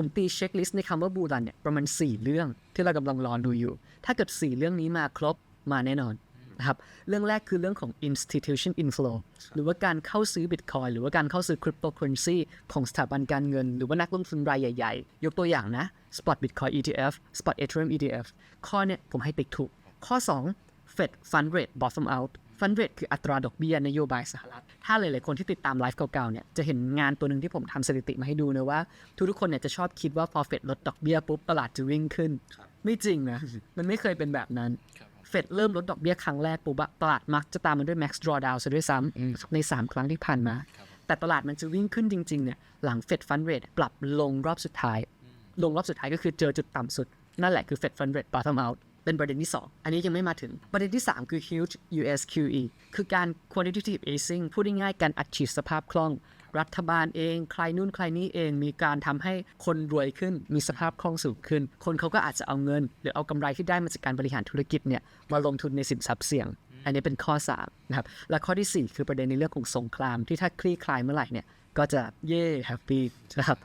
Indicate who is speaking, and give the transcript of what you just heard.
Speaker 1: ผมตีเช็คลิสต์ในคำว่าบูรันเนี่ยประมาณ 4 เรื่องที่เรากำลังรอดูอยู่ ถ้าเกิด 4 เรื่องนี้มาครบมาแน่นอนนะครับเรื่องแรกคือเรื่องของ institution inflow หรือว่าการเข้าซื้อ Bitcoin หรือว่าการเข้าซื้อ cryptocurrency ของสถาบันการเงิน หรือว่านักลงทุนรายใหญ่ๆ ยกตัวอย่างนะ spot Bitcoin ETF spot Ethereum ETF ข้อเนี่ยผมให้ติ๊กถูก ข้อ 2 Fed Fund Rate Bottom Out Fund Rate คืออัตราดอกเบี้ยนโยบายสหรัฐ ถ้าหลาย ๆ คนที่ติดตามไลฟ์เก่า ๆ เนี่ย จะเห็นงานตัวหนึ่งที่ผมทำสถิติมาให้ดูนะว่า ทุกๆคนเนี่ยจะชอบคิดว่าพอเฟดลดดอกเบี้ยปุ๊บตลาดจะวิ่งขึ้น ไม่จริงนะ มันไม่เคยเป็นแบบนั้นเฟดเริ่มลดดอกเบี้ยครั้งแรกปุ๊บอะตลาดมักจะตามมาด้วย max drawdown ซะด้วยซ้ำใน 3 ครั้งที่ผ่านมา แต่ตลาดมันจะวิ่งขึ้นจริง ๆ เนี่ยหลังเฟดฟันเรทปรับลงรอบสุดท้าย ลงรอบสุดท้ายก็คือเจอจุดต่ำสุด นั่นแหละคือ Fed Fund Rate Bottom Out เป็นประเด็นที่ 2 อันนี้ยังไม่มาถึงประเด็นที่ 3 คือ huge US QE คือการ quantitative easing พูดง่ายๆการอัดฉีดสภาพคล่อง รัฐบาลเอง ใครนู่นใครนี่เองมีการทำให้คนรวยขึ้นมีสภาพคล่องสูงขึ้น คนเขาก็อาจจะเอาเงิน หรือเอากำไรที่ได้มาจากการบริหารธุรกิจเนี่ยมาลงทุนในสินทรัพย์เสี่ยง อันนี้เป็นข้อ3นะครับและข้อทีสี่4 คือประเด็นในเรื่องของสงครามที่ถ้าคลี่คลายเมื่อไหร่เนี่ยก็จะเย่แฮปปี้นะครับ